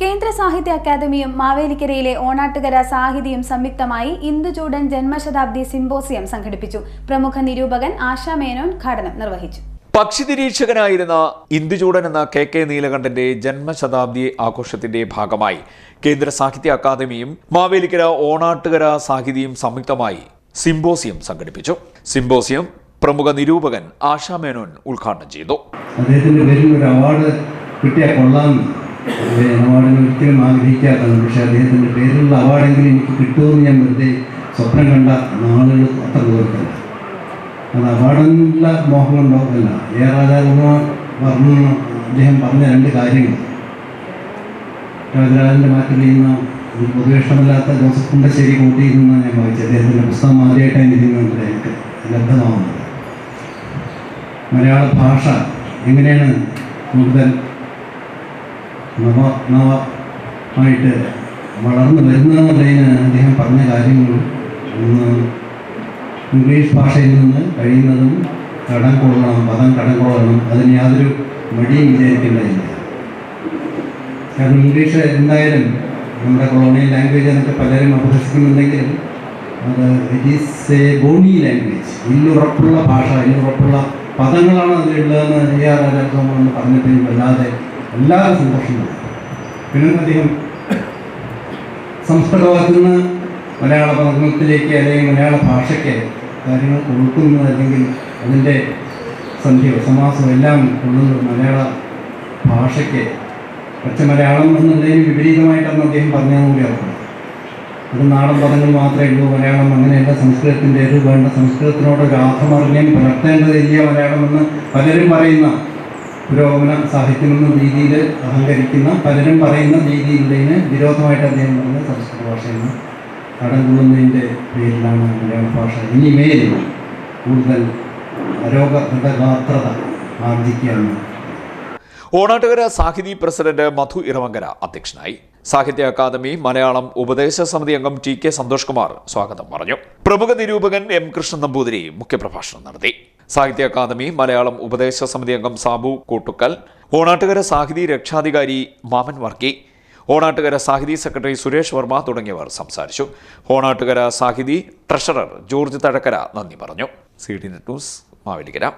കേന്ദ്ര സാഹിത്യ അക്കാദമിയും മാവേലിക്കരയിലെ ഓണാട്ടുകര സാഹിതിയും സംയുക്തമായി ഇന്ദുചൂടൻ ജന്മശതാബ്ദി സിംബോസിയം സംഘടിപ്പിച്ചു. പ്രമുഖ നിരൂപകൻ ആശാ മേനോൻ ഉദ്ഘാടനം നിർവഹിച്ചു. പക്ഷി നിരീക്ഷകനായിരുന്ന ഇന്ദുചൂടൻ എന്ന കെ കെ നീലകണ്ഠന്റെ ജന്മശതാബ്ദി ആഘോഷത്തിന്റെ ഭാഗമായി കേന്ദ്ര സാഹിത്യ അക്കാദമിയും മാവേലിക്കര ഓണാട്ടുകര സാഹിതിയും സംയുക്തമായി സിംബോസിയം സംഘടിപ്പിച്ചു. സിംബോസിയം പ്രമുഖ നിരൂപകൻ ആശാ മേനോൻ ഉദ്ഘാടനം ചെയ്തു. അദ്ദേഹത്തിന്റെ പേരിൽ ഒരു അവാർഡ് കിട്ടിയ കൊള്ളാം. അവാർഡിന് ഒരിക്കലും ആഗ്രഹിക്കാത്തതാണ്. പക്ഷേ അദ്ദേഹത്തിന്റെ പേരിലുള്ള അവാർഡെങ്കിലും എനിക്ക് കിട്ടുമെന്ന് ഞാൻ വെറുതെ സ്വപ്നം കണ്ട നാളുകൾ അത്ര ദൂരത്തല്ല. അത് അവാർഡിനുള്ള മോഹം അല്ല. എ രാജാകുമാർ പറഞ്ഞു അദ്ദേഹം പറഞ്ഞ രണ്ട് കാര്യങ്ങൾ. രാജരാജന്റെ മാറ്റിൽ ചെയ്യുന്ന ഒരു പൊതുവെ ഇഷ്ടമില്ലാത്ത ജോസഫ് കുണ്ടശ്ശേരി കൂട്ടിയിരുന്ന ഞാൻ വായിച്ചത് അദ്ദേഹത്തിന്റെ പുസ്തകം ആദ്യമായിട്ടാണ് ഇരിക്കുന്നത് എനിക്ക് ലബ്ധമാവുന്നത് മലയാള ഭാഷ എങ്ങനെയാണ് കൂടുതൽ നവമായിട്ട് വളർന്നു വരുന്നതെന്നുള്ളതിന് അദ്ദേഹം പറഞ്ഞ കാര്യങ്ങളും ഇംഗ്ലീഷ് ഭാഷയിൽ നിന്ന് കഴിയുന്നതും കടം കൊള്ളണം പദം കടം കൊള്ളണം അതിന് യാതൊരു മടിയും വിചാരിക്കേണ്ടതില്ല. കാരണം ഇംഗ്ലീഷ് എന്തായാലും നമ്മുടെ കൊളോണിയൽ ലാംഗ്വേജ് എന്നൊക്കെ പലരും അപഹസിക്കുന്നുണ്ടെങ്കിലും അത് it is a bony language ഇല്ലുറപ്പുള്ള ഭാഷ ഇല്ലുറപ്പുള്ള പദങ്ങളാണ് അതിലുള്ളതെന്ന് എ ആർ എനിക്ക് വല്ലാതെ സന്തോഷമുണ്ട് പിന്നെ അദ്ദേഹം സംസ്കൃതവാക്കിൽ നിന്ന് മലയാള പദത്തിലേക്ക് അല്ലെങ്കിൽ മലയാള ഭാഷയ്ക്ക് കാര്യങ്ങൾ കൊടുക്കുന്നത് അല്ലെങ്കിൽ അതിന്റെ സന്ധ്യ സമാസം എല്ലാം കൊള്ളുന്നത് മലയാള ഭാഷയ്ക്ക്. പച്ച മലയാളം എന്നുള്ളതിന് വിപരീതമായിട്ടാണ് അദ്ദേഹം പറഞ്ഞതെന്ന് കൂടി അറിയാം. അത് നാടൻ പദങ്ങൾ മാത്രമേ ഉള്ളൂ. മലയാളം അങ്ങനെയല്ല. സംസ്കൃതത്തിന്റെ ഇത് വേണ്ട. സംസ്കൃതത്തിനോട് ഒരു ആത്മറിഞ്ഞം പുലർത്തേണ്ടതില്ല മലയാളം എന്ന് പലരും പറയുന്ന പുരോഗമന സാധിക്കുമെന്ന രീതിയിൽ അഹങ്കരിക്കുന്ന പലരും പറയുന്ന രീതിയിലുള്ളതിന് വിരോധമായിട്ട് അദ്ദേഹം പറഞ്ഞ സംസ്കൃത ഭാഷയിൽ നിന്ന് കടംകൊള്ളുന്നതിന്റെ പേരിലാണ് മലയാള ഭാഷ. ഇനിമേൽ കൂടുതൽ അരോഗഗാത്രത ആർജിക്കുകയാണ്. ഓണാട്ടുകര സാഹിതി പ്രസിഡന്റ് മധു ഇറവങ്കര അധ്യക്ഷനായി. സാഹിത്യ അക്കാദമി മലയാളം ഉപദേശ സമിതി അംഗം ടി കെ സന്തോഷ് കുമാർ സ്വാഗതം പറഞ്ഞു. പ്രമുഖ നിരൂപകൻ എം കൃഷ്ണൻ നമ്പൂതിരി മുഖ്യപ്രഭാഷണം നടത്തി. സാഹിത്യ അക്കാദമി മലയാളം ഉപദേശ സമിതി അംഗം സാബു കൂട്ടുക്കൽ ഓണാട്ടുകര സാഹിതി രക്ഷാധികാരി മാമൻ വർക്കി ഓണാട്ടുകര സാഹിതി സെക്രട്ടറി സുരേഷ് വർമ്മ തുടങ്ങിയവർ സംസാരിച്ചു. ഓണാട്ടുകര സാഹിതി ട്രഷറർ ജോർജ് തഴക്കര നന്ദി പറഞ്ഞു. C D net news Mavelikkara.